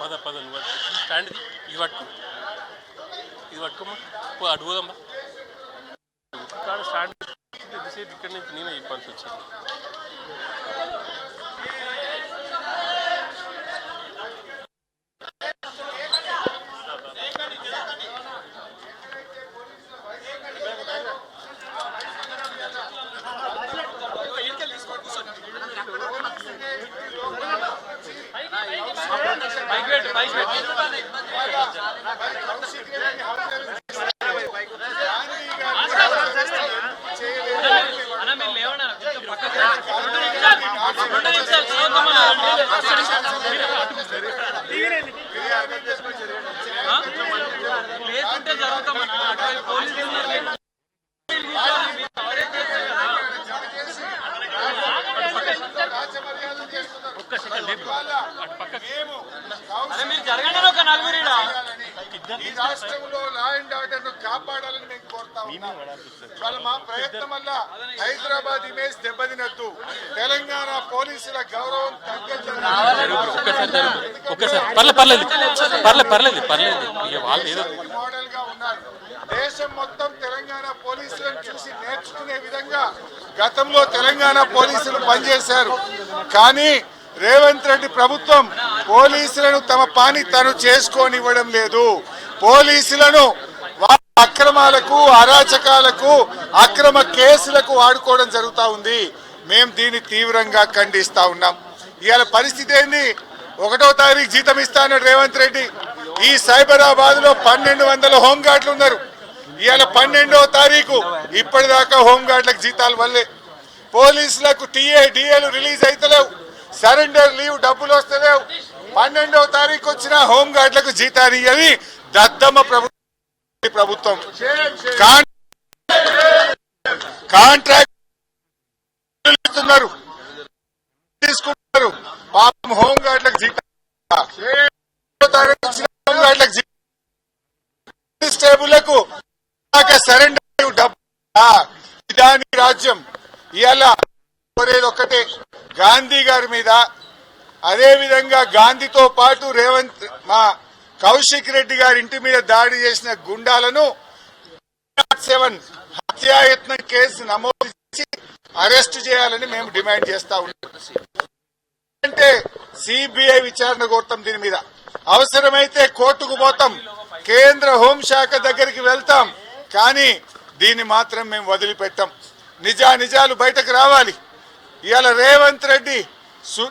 పద పద నువ్వు స్టాండ్ ఇది పట్టుకో. ఇది పట్టుకోమ్మా. పో అటు పోదమ్మా స్టాండ్ ఎంతసేపు ఇక్కడ నుంచి నేనే చెప్పాల్సి వచ్చింది ఈ రాష్ట్రంలో లా అండ్ ఆర్డర్ను కాపాడాలని మేము కోరుతా ఉన్నాం వాళ్ళ మా ప్రయత్నం వల్ల హైదరాబాద్ ఇమేజ్ దెబ్బతినద్దు తెలంగాణ పోలీసుల గౌరవం తగ్గద్దు ఒక్కసారి పర్లేదు. పర్లేదు పర్లేదు. పర్లేదు. పర్లేదు వాళ్ళు ఏదో దేశం మొత్తం తెలంగాణ పోలీసులను చూసి నేర్చుకునే విధంగా గతంలో తెలంగాణ పోలీసులు పనిచేశారు. కానీ రేవంత్ రెడ్డి ప్రభుత్వం పోలీసులను తమ పని తను చేసుకోనివ్వడం లేదు. పోలీసులను అక్రమాలకు అరాచకాలకు అక్రమ కేసులకు వాడుకోవడం జరుగుతూ ఉంది. మేము దీన్ని తీవ్రంగా ఖండిస్తూ ఉన్నాం. ఇవాళ పరిస్థితి ఏంది? ఒకటో తారీఖు జీతం ఇస్తాను రేవంత్ రెడ్డి. ఈ సైబరాబాద్లో పన్నెండు వందల హోంగార్డులు ఉన్నారు. ఇవాళ పన్నెండవ తారీఖు. ఇప్పటిదాకా హోంగార్డులకు జీతాలు వల్లే పోలీసులకు టీఏ డిఏలు రిలీజ్ అయితలేవు. సరెండర్ లీవ్ డబ్బులు వస్తలేవు. పన్నెండవ తారీఖు వచ్చిన హోంగార్డులకు జీతాలు ఇవ్వని దద్దమ్మ ప్రభుత్వం. ప్రభుత్వం. కాంట్రాక్ట్ ఇస్తున్నారు. తీసుకుంటున్నారు. పాపం హోంగార్డులకు జీతం పన్నెండవ సరెండర్ డబ్బు రాజ్యం. ఇవాళ కోరేది ఒక్కటే గాంధీ గారి మీద అదే విధంగా గాంధీతో పాటు రేవంత్ మా కౌశిక్ రెడ్డి గారి ఇంటి మీద దాడి చేసిన గుండాలను సెవెన్ హత్యాయత్నం కేసు నమోదు చేసి అరెస్ట్ చేయాలని మేము డిమాండ్ చేస్తా ఉన్నాం. అంటే సిబిఐ విచారణ కోరుతాం దీని మీద. అవసరమైతే కోర్టుకు పోతాం కేంద్ర హోంశాఖ దగ్గరికి వెళ్తాం కానీ దీన్ని మాత్రం మేము వదిలిపెట్టాం. నిజా నిజాలు బయటకు రావాలి. ఇవాళ రేవంత్ రెడ్డి సు-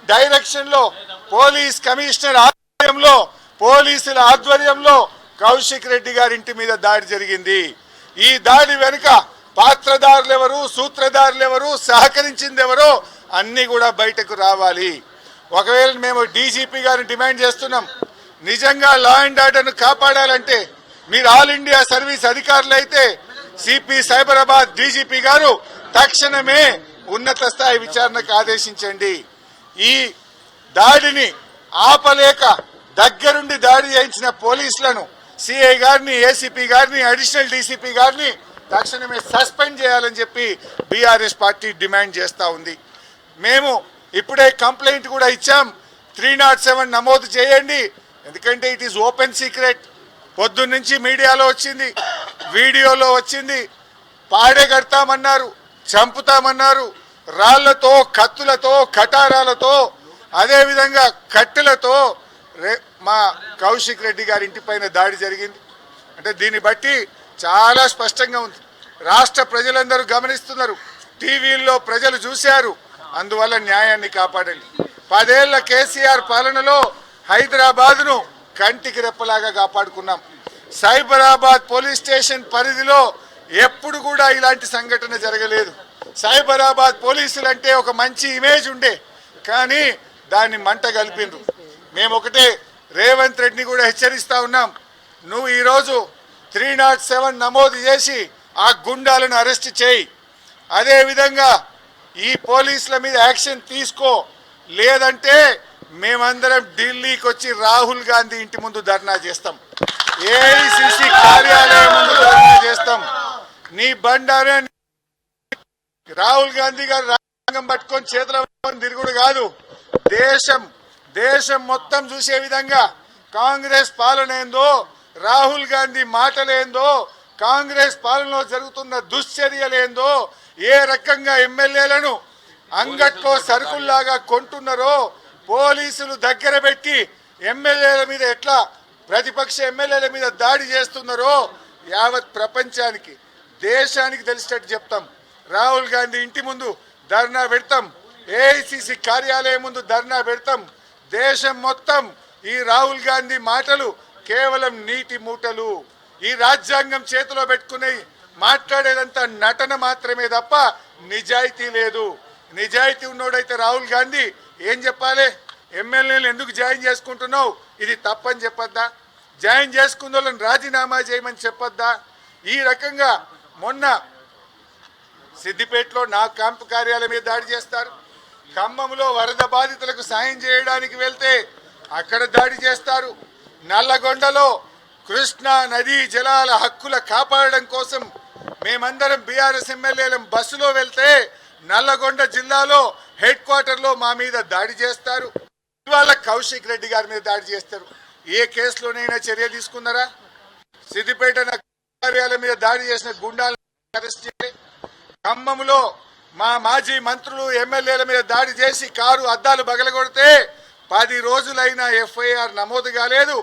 పోలీస్ కమిషనర్ ఆధ్వర్యంలో పోలీసుల ఆధ్వర్యంలో కౌశిక్ రెడ్డి గారి ఇంటి మీద దాడి జరిగింది. ఈ దాడి వెనుక పాత్రదారులు ఎవరు సూత్రధారులు ఎవరు సహకరించింది ఎవరో అన్ని కూడా బయటకు రావాలి. ఒకవేళ మేము డీజీపీ గారిని డిమాండ్ చేస్తున్నాం నిజంగా లా అండ్ ఆర్డర్ను కాపాడాలంటే మీరు ఆల్ ఇండియా సర్వీస్ అధికారులు అయితే సిపి సైబరాబాద్ డీజీపీ గారు తక్షణమే ఉన్నత స్థాయి విచారణకు ఆదేశించండి. ఈ దాడిని ఆపలేక దగ్గరుండి దాడి చేయించిన పోలీసులను సిఐ గారిని ఏసీపీ గారిని అడిషనల్ డీసీపీ గారిని తక్షణమే సస్పెండ్ చేయాలని చెప్పి బీఆర్ఎస్ పార్టీ డిమాండ్ చేస్తూ ఉంది. మేము ఇప్పుడే కంప్లైంట్ కూడా ఇచ్చాం. త్రీ నాట్ సెవెన్ నమోదు చేయండి. ఎందుకంటే ఇట్ ఈస్ ఓపెన్ సీక్రెట్ పొద్దున్నుంచి మీడియాలో వచ్చింది. వీడియోలో వచ్చింది. పాడేగడతామన్నారు చంపుతామన్నారు. రాళ్ళతో కత్తులతో కటారాలతో అదేవిధంగా కట్టెలతో రే- మా కౌశిక్ రెడ్డి గారి ఇంటిపైన దాడి జరిగింది. అంటే దీన్ని బట్టి చాలా స్పష్టంగా ఉంది. రాష్ట్ర ప్రజలందరూ గమనిస్తున్నారు. టీవీల్లో ప్రజలు చూశారు. అందువల్ల న్యాయాన్ని కాపాడండి. పదేళ్ళ కేసీఆర్ పాలనలో హైదరాబాద్ను కంటికి రెప్పలాగా కాపాడుకున్నాం. సైబరాబాద్ పోలీస్ స్టేషన్ పరిధిలో ఎప్పుడు కూడా ఇలాంటి సంఘటన జరగలేదు. సైబరాబాద్ పోలీసులు అంటే ఒక మంచి ఇమేజ్ ఉండే కానీ దాన్ని మంట కలిపిండ్రు. మేము ఒకటే రేవంత్ రెడ్డిని కూడా హెచ్చరిస్తా ఉన్నాం. నువ్వు ఈరోజు త్రీ నాట్ సెవెన్ నమోదు చేసి ఆ గుండాలను అరెస్ట్ చేయి. అదేవిధంగా ఈ పోలీసుల మీద యాక్షన్ తీసుకో. లేదంటే మేమందరం ఢిల్లీకి వచ్చి రాహుల్ గాంధీ ఇంటి ముందు ధర్నా చేస్తాం. ఏఐసిసి కార్యాలయం ముందు ధర్నా చేస్తాం. నీ బండారే రాహుల్ గాంధీ గారు రాజ్యాంగం పట్టుకొని చేతుల తిరుగుడు కాదు. దేశం దేశం మొత్తం చూసే విధంగా కాంగ్రెస్ పాలన ఏందో రాహుల్ గాంధీ మాటలేందో కాంగ్రెస్ పాలనలో జరుగుతున్న దుశ్చర్యలేందో ఏ రకంగా ఎమ్మెల్యేలను అంగట్లో సరుకుల్లాగా కొంటున్నారో పోలీసులు దగ్గర పెట్టి ఎమ్మెల్యేల మీద ఎట్లా ప్రతిపక్ష ఎమ్మెల్యేల మీద దాడి చేస్తున్నారో యావత్ ప్రపంచానికి దేశానికి తెలిసేటట్టు చెప్తాం. రాహుల్ గాంధీ ఇంటి ముందు ధర్నా పెడతాం. ఏఐసిసి కార్యాలయం ముందు ధర్నా పెడతాం. దేశం మొత్తం ఈ రాహుల్ గాంధీ మాటలు కేవలం నీటి మూటలు. ఈ రాజ్యాంగం చేతిలో పెట్టుకుని మాట్లాడేదంతా నటన మాత్రమే తప్ప నిజాయితీ లేదు. నిజాయితీ ఉన్నోడైతే రాహుల్ గాంధీ ఏం చెప్పాలి? ఎమ్మెల్యేలు ఎందుకు జాయిన్ చేసుకుంటున్నావు? ఇది తప్పని చెప్పొద్దా? జాయిన్ చేసుకున్న వాళ్ళని రాజీనామా చేయమని చెప్పొద్దా? ఈ రకంగా మొన్న సిద్దిపేటలో నా క్యాంపు కార్యాలయం మీద దాడి చేస్తారు. ఖమ్మంలో వరద బాధితులకు సాయం చేయడానికి వెళ్తే అక్కడ దాడి చేస్తారు. నల్లగొండలో కృష్ణా నదీ జలాల హక్కుల కాపాడడం కోసం మేమందరం బీఆర్ఎస్ ఎమ్మెల్యేలం బస్సులో వెళ్తే నల్లగొండ జిల్లాలో హెడ్ క్వార్టర్లో మా మీద దాడి చేస్తారు. ఇవాళ కౌశిక్ రెడ్డి గారి మీద దాడి చేస్తారు. ఏ కేసులోనైనా చర్య తీసుకున్నారా? సిద్దిపేట కార్యాలయం మీద దాడి చేసిన గుండాలను అరెస్ట్ చేయాలి ఖమ్మంలో మా మాజీ మంత్రులు ఎమ్మెల్యేల మీద దాడి చేసి కారు అద్దాలు బగలగొడితే పది రోజులైనా ఎఫ్ఐఆర్ నమోదు కాలేదు.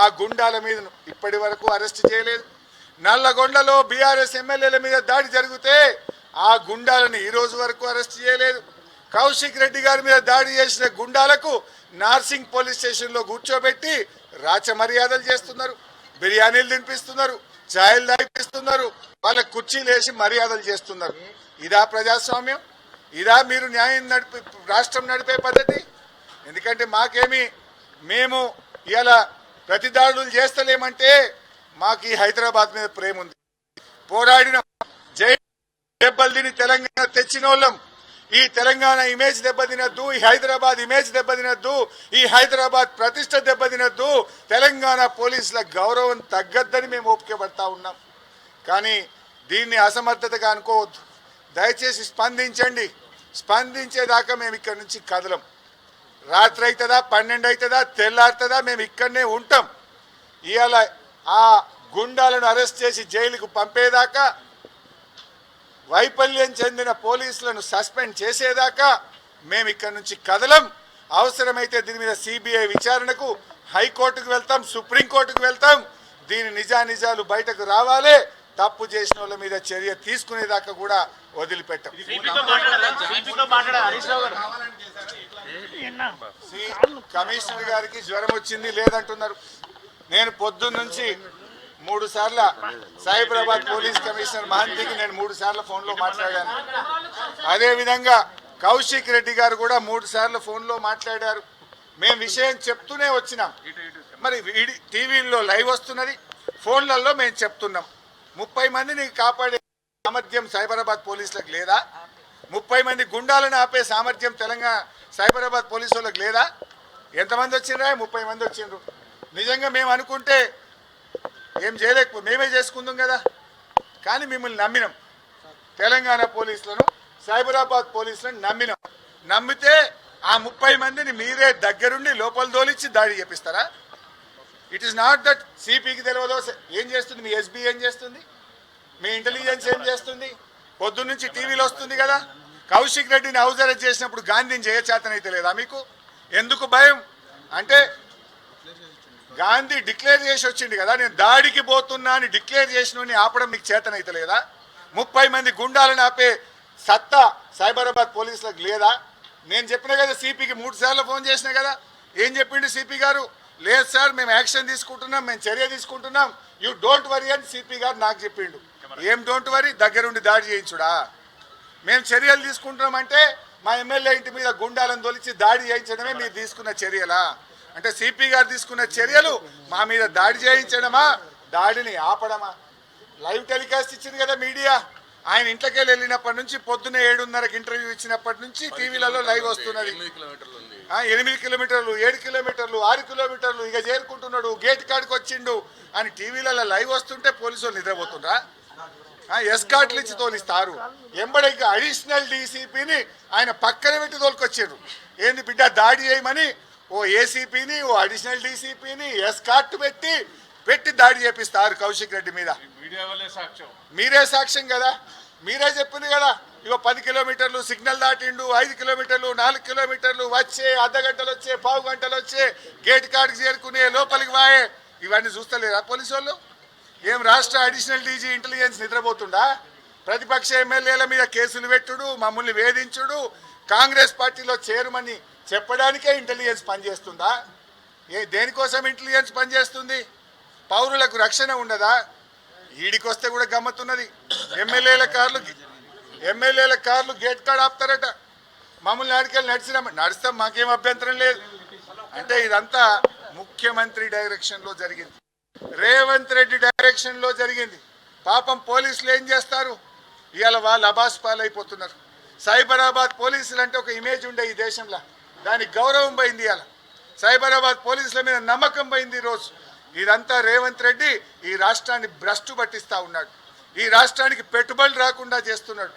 ఆ గుండాల మీద ఇప్పటి వరకు అరెస్ట్ చేయలేదు. నల్లగొండలో బీఆర్ఎస్ ఎమ్మెల్యేల మీద దాడి జరిగితే ఆ గుండాలను ఈ రోజు వరకు అరెస్ట్ చేయలేదు. కౌశిక్ రెడ్డి గారి మీద దాడి చేసిన గుండాలకు నార్సింగ్ పోలీస్ స్టేషన్లో కూర్చోబెట్టి రాచ మర్యాదలు చేస్తున్నారు. బిర్యానీలు తినిపిస్తున్నారు. ఛాయలు తాగిపిస్తున్నారు. వాళ్ళ కుర్చీలు వేసి మర్యాదలు చేస్తున్నారు. ఇదా ప్రజాస్వామ్యం? ఇదా మీరు న్యాయం నడిపి రాష్ట్రం నడిపే పద్ధతి? ఎందుకంటే మాకేమి మేము ఇలా ప్రతి దాడులు చేస్తలేమంటే మాకు ఈ హైదరాబాద్ మీద ప్రేమ ఉంది పోరాడిన జై దెబ్బలు తిని తెలంగాణ తెచ్చిన వాళ్ళం. ఈ తెలంగాణ ఇమేజ్ దెబ్బతినద్దు ఈ హైదరాబాద్ ఇమేజ్ దెబ్బతినద్దు ఈ హైదరాబాద్ ప్రతిష్ట దెబ్బతినద్దు తెలంగాణ పోలీసుల గౌరవం తగ్గద్దని మేము ఓపిక పడతా ఉన్నాం. కానీ దీన్ని అసమర్థతగా అనుకోవద్దు. దయచేసి స్పందించండి. స్పందించేదాకా మేము ఇక్కడి నుంచి కదలం. రాత్రి అవుతుందా పన్నెండు అవుతుందా తెల్లారుతుందా మేము ఇక్కడనే ఉంటాం. ఇవాళ ఆ గుండాలను అరెస్ట్ చేసి జైలుకు పంపేదాకా వైఫల్యం చెందిన పోలీసులను సస్పెండ్ చేసేదాకా మేము ఇక్కడి నుంచి కదలం. అవసరమైతే దీని మీద సిబిఐ విచారణకు హైకోర్టుకు వెళ్తాం సుప్రీంకోర్టుకు వెళ్తాం. దీని నిజానిజాలు బయటకు రావాలి. తప్పు చేసిన వాళ్ళ మీద చర్య తీసుకునేదాకా కూడా వదిలిపెట్టాం. కమిషనర్ గారికి జ్వరం వచ్చింది లేదంటున్నారు. నేను పొద్దున్న నుంచి మూడు సార్ల సైబరాబాద్ పోలీస్ కమిషనర్ మహంతికి నేను మూడు సార్లు ఫోన్లో మాట్లాడాను. అదేవిధంగా కౌశిక్ రెడ్డి గారు కూడా మూడు సార్లు ఫోన్లో మాట్లాడారు. మేము విషయం చెప్తూనే వచ్చినాం. మరి వీడి టీవీల్లో లైవ్ వస్తున్నది ఫోన్లలో మేము చెప్తున్నాం. ముప్పై మందిని కాపాడే సామర్థ్యం సైబరాబాద్ పోలీసులకు లేదా? ముప్పై మంది గుండాలను ఆపే సామర్థ్యం తెలంగాణ సైబరాబాద్ పోలీసు వాళ్ళకి లేదా? ఎంతమంది వచ్చిండ్రా ముప్పై మంది వచ్చిండ్రు. నిజంగా మేము అనుకుంటే ఏం చేయలేకపో మేమే చేసుకుందాం కదా. కానీ మిమ్మల్ని నమ్మినాం. తెలంగాణ పోలీసులను సైబరాబాద్ పోలీసులను నమ్మినాం. నమ్మితే ఆ ముప్పై మందిని మీరే దగ్గరుండి లోపల దోలిచ్చి దాడి చేపిస్తారా? ఇట్ ఈస్ నాట్ దట్ సిపికి తెలియదో ఏం చేస్తుంది? మీ ఎస్బీ ఏం చేస్తుంది? మీ ఇంటెలిజెన్స్ ఏం చేస్తుంది? పొద్దున్నుంచి టీవీలో వస్తుంది కదా. కౌశిక్ రెడ్డిని హౌస్ అరెస్ట్ చేసినప్పుడు గాంధీని చేయచేతనైతే లేదా మీకు? ఎందుకు భయం? అంటే గాంధీ డిక్లేర్ చేసి వచ్చింది కదా నేను దాడికి పోతున్నా అని డిక్లేర్ చేసిన ఆపడం మీకు చేతనైతే లేదా ముప్పై మంది గుండాలను ఆపే సత్తా సైబరాబాద్ పోలీసులకు లేదా? నేను చెప్పిన కదా సిపికి మూడు సార్లు ఫోన్ చేసిన కదా ఏం చెప్పిండు సిపి గారు? లేదు సార్ మేము యాక్షన్ తీసుకుంటున్నాం మేము చర్య తీసుకుంటున్నాం యూ డోంట్ వరీ అని సిపి గారు నాకు చెప్పిండు. ఏం డోంట్ వరీ? దగ్గరుండి దాడి చేయించుడా? మేము చర్యలు తీసుకుంటున్నామంటే మా ఎమ్మెల్యే ఇంటి మీద గుండాలను తొలిచి దాడి చేయించడమే మీరు తీసుకున్న చర్యలా? అంటే సిపి గారు తీసుకున్న చర్యలు మా మీద దాడి చేయించడమా? దాడిని ఆపడమా? లైవ్ టెలికాస్ట్ ఇచ్చింది కదా మీడియా. ఆయన ఇంట్లోకి వెళ్ళినప్పటి నుంచి పొద్దున్న ఏడున్నరకు ఇంటర్వ్యూ ఇచ్చినప్పటి నుంచి టీవీలలో లైవ్ వస్తున్నది. ఎనిమిది కిలోమీటర్లు ఏడు కిలోమీటర్లు ఆరు కిలోమీటర్లు ఇక చేరుకుంటున్నాడు గేట్ కాడికి వచ్చిండు అని టీవీలలో లైవ్ వస్తుంటే పోలీసు వాళ్ళు నిద్రపోతుండ్రా ఎస్కాట్లు ఇచ్చి తోలిస్తారు. ఎంబడి అడిషనల్ డీసీపీని ఆయన పక్కన పెట్టి తోలుకొచ్చారు ఏంది బిడ్డ దాడి చేయమని ఓ ఏసీపీని ఓ అడిషనల్ డీసీపీని ఎస్కార్ట్ పెట్టి పెట్టి దాడి చేపిస్తారు కౌశిక్ రెడ్డి మీద. మీరే సాక్ష్యం కదా? మీరే చెప్పింది కదా? ఇగో పది కిలోమీటర్లు సిగ్నల్ దాటిండు ఐదు కిలోమీటర్లు నాలుగు కిలోమీటర్లు వచ్చే అర్ధ గంటలు వచ్చే పావు గంటలు వచ్చే గేట్ కాడికి చేరుకునే లోపలికి వాయే. ఇవన్నీ చూస్తలేరా పోలీసు వాళ్ళు ఏం రాష్ట్ర అడిషనల్ డీజీ ఇంటెలిజెన్స్ నిద్రపోతుండా ప్రతిపక్ష ఎమ్మెల్యేల మీద కేసులు పెట్టుడు మమ్మల్ని వేధించుడు కాంగ్రెస్ పార్టీలో చేరమని చెప్పడానికే ఇంటెలిజెన్స్ పనిచేస్తుందా? ఏ దేనికోసం ఇంటెలిజెన్స్ పనిచేస్తుంది? పౌరులకు రక్షణ ఉండదా? ఈడికి వస్తే కూడా గమ్మత్తున్నది. ఎమ్మెల్యేల కార్లు ఎమ్మెల్యేల కార్లు గేట్ కాడ ఆపుతారట. మమ్మల్ని ఆడికెళ్ళి నడిచినా నడుస్తాం మాకేం అభ్యంతరం లేదు. అంటే ఇదంతా ముఖ్యమంత్రి డైరెక్షన్లో జరిగింది. రేవంత్ రెడ్డి డైరెక్షన్లో జరిగింది. పాపం పోలీసులు ఏం చేస్తారు? ఇవాళ వాళ్ళు అబాస్ పాలైపోతున్నారు. సైబరాబాద్ పోలీసులు అంటే ఒక ఇమేజ్ ఉండే ఈ దేశంలో. దానికి గౌరవం పోయింది ఇవాళ. సైబరాబాద్ పోలీసుల మీద నమ్మకం పోయింది ఈరోజు. ఇదంతా రేవంత్ రెడ్డి ఈ రాష్ట్రాన్ని భ్రష్టు పట్టిస్తా ఉన్నాడు. ఈ రాష్ట్రానికి పెట్టుబడులు రాకుండా చేస్తున్నాడు.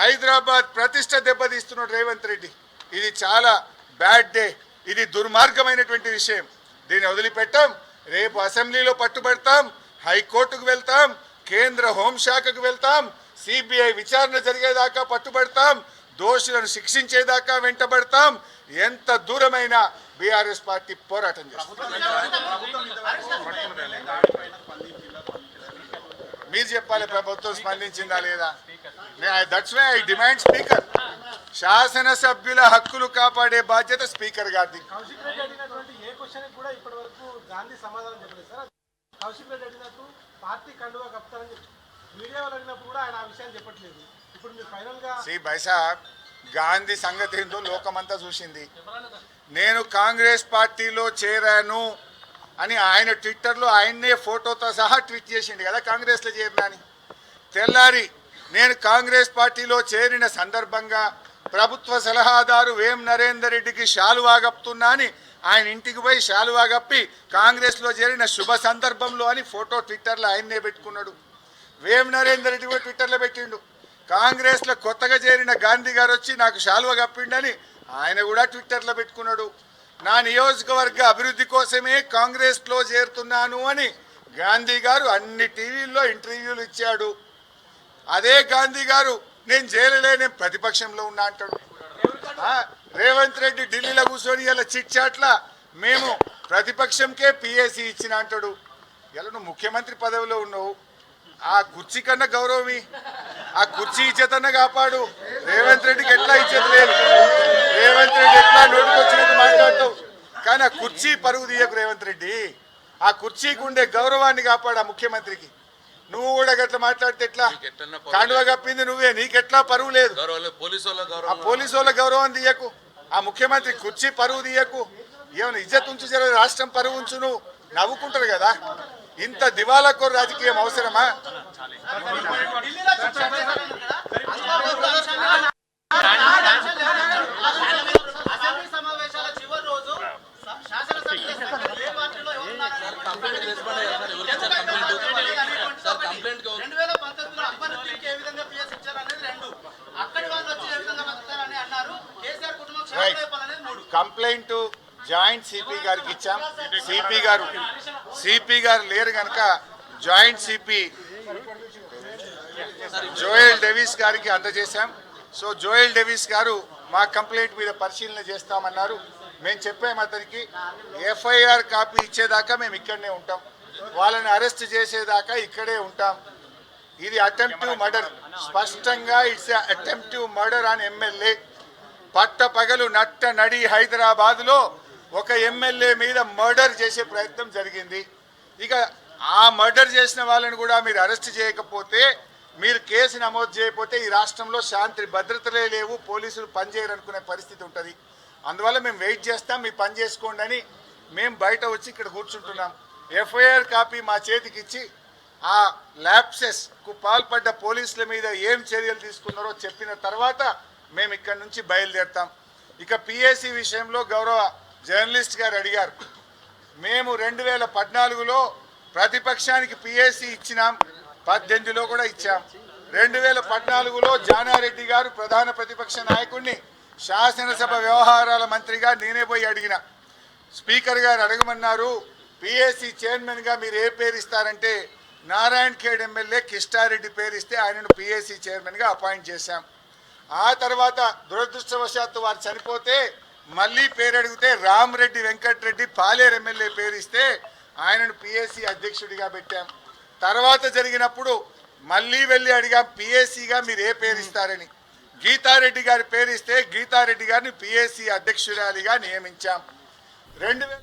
హైదరాబాద్ ప్రతిష్ట దెబ్బతీస్తున్నాడు రేవంత్ రెడ్డి. ఇది చాలా బ్యాడ్ డే. ఇది దుర్మార్గమైనటువంటి విషయం. దీన్ని వదిలిపెట్టాం. రేపు అసెంబ్లీలో పట్టుబడతాం. హైకోర్టుకు వెళ్తాం. కేంద్ర హోంశాఖకు వెళ్తాం. సిబిఐ విచారణ జరిగేదాకా పట్టుబడతాం. దోషులను శిక్షించేదాకా వెంటబడతాం. ఎంత దూరమైన బీఆర్ఎస్ పార్టీ పోరాటం చేస్తుంది. మీరు చెప్పాలి ప్రభుత్వం స్పందించిందా లేదా? That's way I demand speaker శాసనసభ్యుల హక్కులు కాపాడే బాధ్యత స్పీకర్ గారిది. పార్టీ కండువా కప్తారని చెప్పి. మీడియా వాళ్ళు అడిగినప్పుడు కూడా ఆయన ఆ విషయాన్ని చెప్పట్లేదు. శ్రీ బైసాబ్ గాంధీ సంగతి ఏందో లోకమంతా చూసింది. నేను కాంగ్రెస్ పార్టీలో చేరాను అని ఆయన ట్విట్టర్లో ఆయన్నే ఫోటోతో సహా ట్వీట్ చేసిండు కదా కాంగ్రెస్లో చేరినని. తెల్లారి నేను కాంగ్రెస్ పార్టీలో చేరిన సందర్భంగా ప్రభుత్వ సలహాదారు వేం నరేందర్ రెడ్డికి శాలువా కప్పుతున్నా అని ఆయన ఇంటికి పోయి శాలువా కప్పి కాంగ్రెస్లో చేరిన శుభ సందర్భంలో అని ఫోటో ట్విట్టర్లో ఆయన్నే పెట్టుకున్నాడు. వేం నరేందర్ రెడ్డి కూడా ట్విట్టర్లో పెట్టిండు. కాంగ్రెస్లో కొత్తగా చేరిన గాంధీ గారు వచ్చి నాకు శాలువ కప్పిండని ఆయన కూడా ట్విట్టర్లో పెట్టుకున్నాడు. నా నియోజకవర్గ అభివృద్ధి కోసమే కాంగ్రెస్లో చేరుతున్నాను అని గాంధీ గారు అన్ని టీవీల్లో ఇంటర్వ్యూలు ఇచ్చాడు. అదే గాంధీ గారు నేను జైలులే నేను ప్రతిపక్షంలో ఉన్నా అంటాడు. రేవంత్ రెడ్డి ఢిల్లీలో కూర్చొని ఇలా చిట్ చాట్ల మేము ప్రతిపక్షంకే పిఎస్సి ఇచ్చిన అంటాడు. ఇలా నువ్వు ముఖ్యమంత్రి పదవిలో ఉన్నావు? ఆ కుర్చీ కన్నా గౌరవమి ఆ కుర్చీ ఇచ్చేతన్నా కాపాడు. రేవంత్ రెడ్డికి ఎట్లా ఇచ్చేది లేదు. రేవంత్ రెడ్డి ఎట్లా నోటికొచ్చినట్టు మాట్లాడతావు? కానీ ఆ కుర్చీ పరుగు తీయకు రేవంత్ రెడ్డి. ఆ కుర్చీకి ఉండే గౌరవాన్ని కాపాడు ఆ ముఖ్యమంత్రికి. నువ్వు కూడా గట్లా మాట్లాడితే ఎట్లా? కాండువ కప్పింది నువ్వే నీకెట్లా పరువు లేదు? ఆ పోలీసు వాళ్ళ గౌరవం తీయకు. ఆ ముఖ్యమంత్రి కుర్చీ పరువు తీయకు. ఏమైనా ఇజ్జత్ ఉంచు జర రాష్ట్రం పరువు ఉంచు నువ్వు నవ్వుకుంటారు కదా. ఇంత దివాలాకోరు రాజకీయం అవసరమా? కంప్లైంట్ జాయింట్ సిపి గారికి ఇచ్చాం. సిపి గారు సిపి గారు లేరు కనుక జాయింట్ సిపి జోయల్ డెవిస్ గారికి అందజేశాం. సో జోయల్ డెవిస్ గారు మా కంప్లైంట్ మీద పరిశీలన చేస్తామన్నారు. మేము చెప్పాము అతనికి ఎఫ్ఐఆర్ కాపీ ఇచ్చేదాకా మేము ఇక్కడనే ఉంటాం. వాళ్ళని అరెస్ట్ చేసేదాకా ఇక్కడే ఉంటాం. ఇది అటెంప్టివ్ మర్డర్. స్పష్టంగా ఇట్స్ అటెంప్టివ్ మర్డర్ అని ఎమ్మెల్యే పట్ట పగలు నట్ట నడి హైదరాబాద్లో ఒక ఎమ్మెల్యే మీద మర్డర్ చేసే ప్రయత్నం జరిగింది. ఇక ఆ మర్డర్ చేసిన వాళ్ళని కూడా మీరు అరెస్ట్ చేయకపోతే మీరు కేసు నమోదు చేయకపోతే ఈ రాష్ట్రంలో శాంతి భద్రతలే లేవు పోలీసులు పనిచేయరనుకునే పరిస్థితి ఉంటుంది. అందువల్ల మేము వెయిట్ చేస్తాం మీ పని చేసుకోండి అని మేము బయట వచ్చి ఇక్కడ కూర్చుంటున్నాం. ఎఫ్ఐఆర్ కాపీ మా చేతికి ఇచ్చి ఆ ల్యాప్సెస్కు పాల్పడ్డ పోలీసుల మీద ఏం చర్యలు తీసుకున్నారో చెప్పిన తర్వాత మేము ఇక్కడ నుంచి బయలుదేరుతాం. ఇక పిఏసీ విషయంలో గౌరవ జర్నలిస్ట్ గారు అడిగారు మేము రెండు వేల పద్నాలుగులో ప్రతిపక్షానికి పిఎస్సి ఇచ్చినాం పద్దెనిమిదిలో కూడా ఇచ్చాం. రెండు వేల పద్నాలుగులో జానారెడ్డి గారు ప్రధాన ప్రతిపక్ష నాయకుడిని శాసనసభ వ్యవహారాల మంత్రిగా నేనే పోయి అడిగిన. స్పీకర్ గారు అడగమన్నారు పిఎస్సి చైర్మన్గా మీరు ఏ పేరు ఇస్తారంటే నారాయణ ఖేడ్ ఎమ్మెల్యే కిష్టారెడ్డి పేరు ఇస్తే ఆయనను పిఎస్సి చైర్మన్గా అపాయింట్ చేశాం. ఆ తర్వాత దురదృష్టవశాత్తు వారు చనిపోతే మళ్ళీ పేరు అడిగితే రామరెడ్డి వెంకటరెడ్డి పాలేరు ఎమ్మెల్యే పేరు ఇస్తే ఆయనను పిఎస్సి అధ్యక్షుడిగా పెట్టాం. తర్వాత జరిగినప్పుడు మళ్ళీ వెళ్ళి అడిగాం పిఎస్సిగా మీరు ఏ పేరు ఇస్తారని. గీతారెడ్డి గారి పేరు ఇస్తే గీతారెడ్డి గారిని పిఎస్సి అధ్యక్షురాలిగా నియమించాం. రెండు వేల